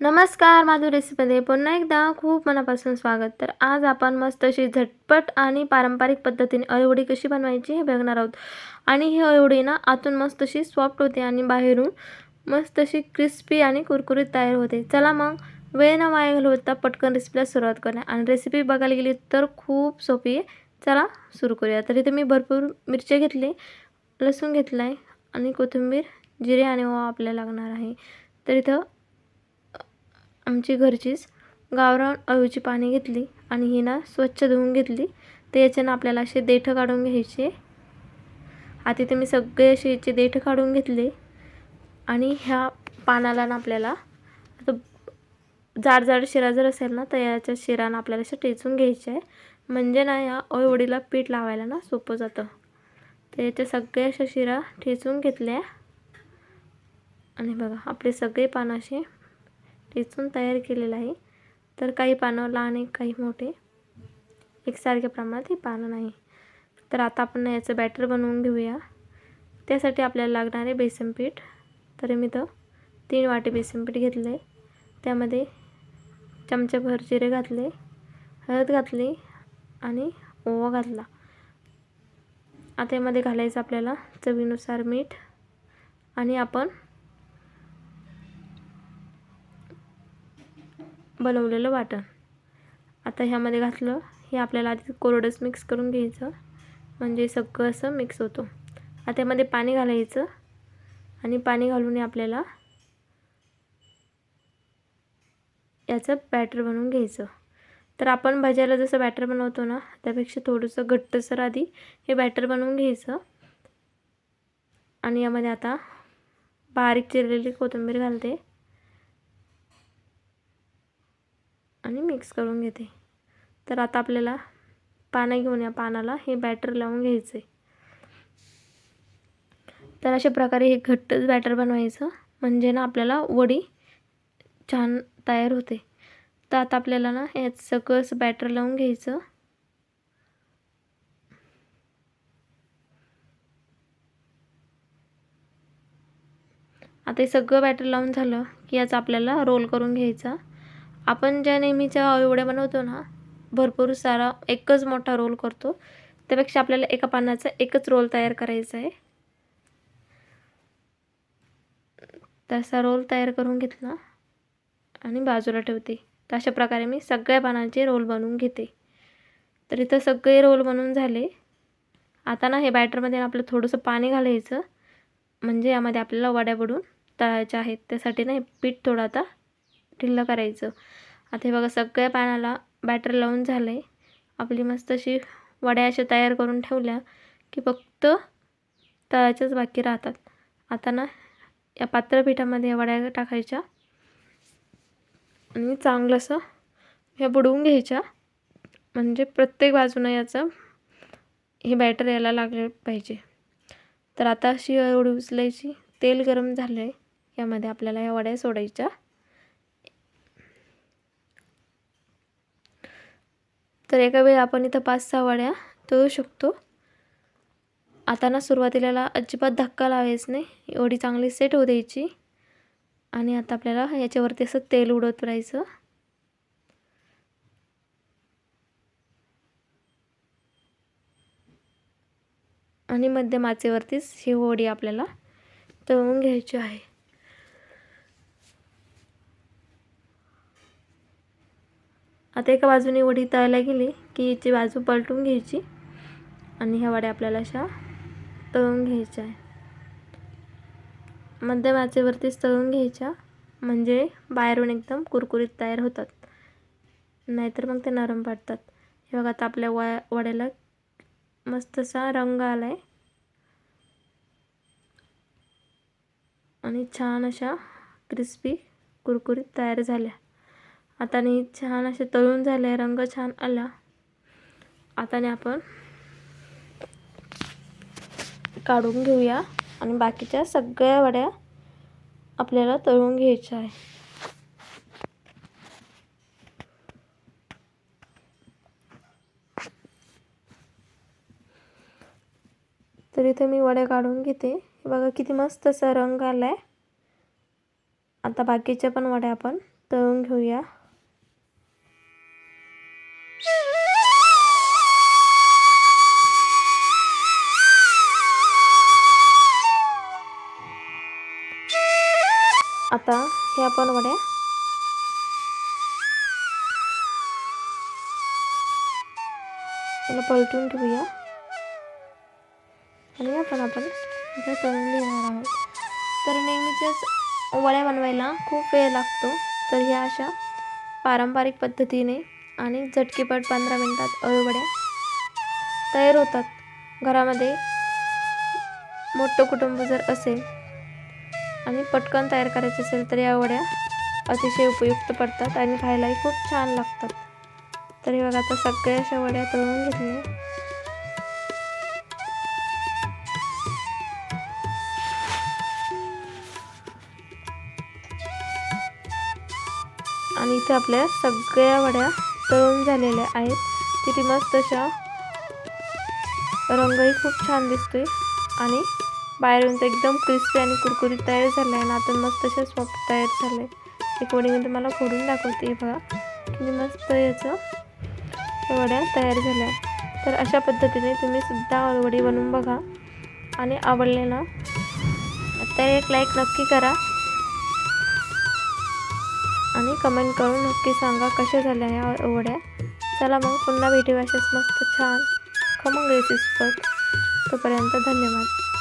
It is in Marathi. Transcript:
नमस्कार माधुरी रेसिपीमध्ये पुन्हा एकदा खूप मनापासून स्वागत. तर आज आपण मस्त अशी झटपट आणि पारंपरिक पद्धतीने अळीवडी कशी बनवायची हे बघणार आहोत. आणि ही अळीवडी ना आतून मस्त अशी सॉफ्ट होते आणि बाहेरून मस्त अशी क्रिस्पी आणि कुरकुरीत तयार होते. चला मग वेळ न वाया घालवता पटकन रेसिपीला सुरुवात करूया. आणि रेसिपी बघायला गेली तर खूप सोपी आहे. चला सुरू करूया. तर इथे मी भरपूर मिरच्या घेतली लसूण घेतला आहे आणि कोथिंबीर जिरे आणि ओवा आपल्याला लागणार आहे. तर इथं आमची घरचीच गावरान अळूची पाने घेतली आणि ही ना स्वच्छ धुवून घेतली. ते याच्यानं आपल्याला असे देठं काढून घ्यायचे. आता इथे मी सगळे असे याचे देठं काढून घेतले. आणि ह्या पानाला ना आपल्याला आता जाड जाड शिरा जर असेल ना तर याच्या शिरानं आपल्याला असं टेचून घ्यायचं आहे. म्हणजे ना या अळीवडीला पीठ लावायला ना सोपं जातं. तर याच्या सगळ्या अशा शिरा ठेचून घेतल्या आणि बघा आपले सगळे पानं असे टेचून तयार केलेलं आहे. तर काही पानं लहान आहे काही मोठे. एकसारख्या प्रमाणात हे पानं नाही. तर आता आपण याचं बॅटर बनवून घेऊया. त्यासाठी आपल्याला लागणार आहे बेसन पीठ. तर मी तर तीन वाटी बेसन पीठ घेतलं आहे. त्यामध्ये चमच्याभर जिरे घातले हळद घातली आणि ओवा घातला. आता यामध्ये घालायचं आपल्याला चवीनुसार मीठ आणि आपण बनवलेलं वाटण. आता ह्यामध्ये घातलं हे आपल्याला आधी कोरडंच मिक्स करून घ्यायचं. म्हणजे सगळं असं मिक्स होतो. आता यामध्ये पाणी घालायचं आणि पाणी घालून आपल्याला याचं बॅटर बनवून घ्यायचं. तर आपण भाज्याला जसं बॅटर बनवतो ना त्यापेक्षा थोडंसं घट्टसर आधी हे बॅटर बनवून घ्यायचं. आणि यामध्ये आता बारीक चिरलेली कोथिंबीर घालते. आणि मिक्स करून घेते. तर आता आपल्याला पानं घेऊन या पानाला हे बॅटर लावून घ्यायचं आहे तर अशा प्रकारे हे घट्टच बॅटर बनवायचं. म्हणजे ना आपल्याला वडी छान तयार होते. तर आता आपल्याला ना यात सकस बॅटर लावून घ्यायचं. आता हे सगळं बॅटर लावून झालं की याचा आपल्याला रोल करून घ्यायचा. आपण ज्या नेहमीच्या एवढ्या बनवतो ना भरपूर सारा एकच मोठा रोल करतो. त्यापेक्षा आपल्याला एका पानाचा एकच रोल तयार करायचा आहे. तसा रोल तयार करून घेतला आणि बाजूला ठेवते. तर अशा प्रकारे मी सगळ्या पानांचे रोल बनवून घेते. तर इथं सगळे रोल बनवून झाले. आता ना हे बॅटरमध्ये आपलं थोडंसं पाणी घालायचं. म्हणजे यामध्ये आपल्याला वड्या बुडून तळायच्या आहेत. त्यासाठी ना हे पीठ थोडं आता ढिल्लं करायचं. आता हे बघा सगळ्या पानाला बॅटर लावून झालं आहे आपली मस्त अशी वड्या अशा तयार करून ठेवल्या की फक्त तळाच्याच बाकी राहतात. आता ना या पात्रपीठामध्ये या वड्या टाकायच्या आणि चांगलं असं ह्या बुडवून घ्यायच्या. म्हणजे प्रत्येक बाजूनं याचं हे बॅटर यायला लागले पाहिजे. तर आता अशी एवढी उचलायची तेल गरम झालं आहे यामध्ये आपल्याला ह्या वड्या सोडायच्या. तर एका वेळी आपण इथं पाच सहा वड्या तळू शकतो. आता ना सुरुवातीला अजिबात धक्का लावायच नाही. एवढी चांगली सेट होऊ द्यायची. आणि आता आपल्याला याच्यावरती असं तेल उडत राहायचं. आणि मध्यम आचेवरतीच ही वडी आपल्याला तळून घ्यायची आहे. आता एका बाजूने वडी तळायला गेली की हिची बाजू पलटून घ्यायची आणि ह्या वड्या आपल्याला अशा तळून घ्यायच्या आहे. मध्यम आचेवरतीच तळून घ्यायच्या म्हणजे बाहेरून एकदम कुरकुरीत तयार होतात. नाहीतर मग ते नरम पडतात. हे बघा आता आपल्या वा वड्याला मस्त असा रंग आला आहे आणि छान अशा क्रिस्पी कुरकुरीत तयार झाल्या. आता छान असे तळून झाले रंग छान आला. आता आपण काढून घेऊया आणि बाकीच्या सगळ्या वड्या आपल्याला तळून घ्यायच्या आहे तर इथे मी वड्या काढून घेते. बघा किती मस्त असा रंग आला आहे आता बाकीच्या पण वड्या आपण तळून घेऊया. आता हे आपण वड्या त्याला पलटून घेऊया. आणि आपण आपण इथे तळून घेणार आहोत. तर नेहमीच्याच वड्या बनवायला खूप वेळ लागतो. तर ह्या अशा पारंपरिक पद्धतीने आणि झटकीपट पंधरा मिनटात अळवड्या तयार होतात. घरामध्ये मोठं कुटुंब जर असेल आणि पटकन तयार करायचे असेल तर या वड्या अतिशय उपयुक्त पडतात आणि खायलाही खूप छान लागतात. तर हे बघा आता सगळ्या अशा वड्या तळून घेतल्या. आणि इथे आपल्या सगळ्या वड्या तळून झालेल्या आहेत. किती मस्त अशा रंगही खूप छान दिसतोय. आणि बाहेरून तर एकदम क्रिस्पी आणि कुरकुरीत तयार झालं आहे ना आता मस्त अशा सॉफ्ट तयार झालं आहे एक वडी मी तुम्हाला फोडून दाखवते हे बघा. किती मस्त याचं वड्या तयार झाल्या. तर अशा पद्धतीने तुम्ही सुद्धा वडी बनवून बघा. आणि आवडले ना तर एक लाईक नक्की करा. आणि कमेंट करून नक्की सांगा कशा झाल्या ह्या वड्या. चला मग पुन्हा भेटू अशाच मस्त छान खमंग रेसिपीवर तोपर्यंत धन्यवाद.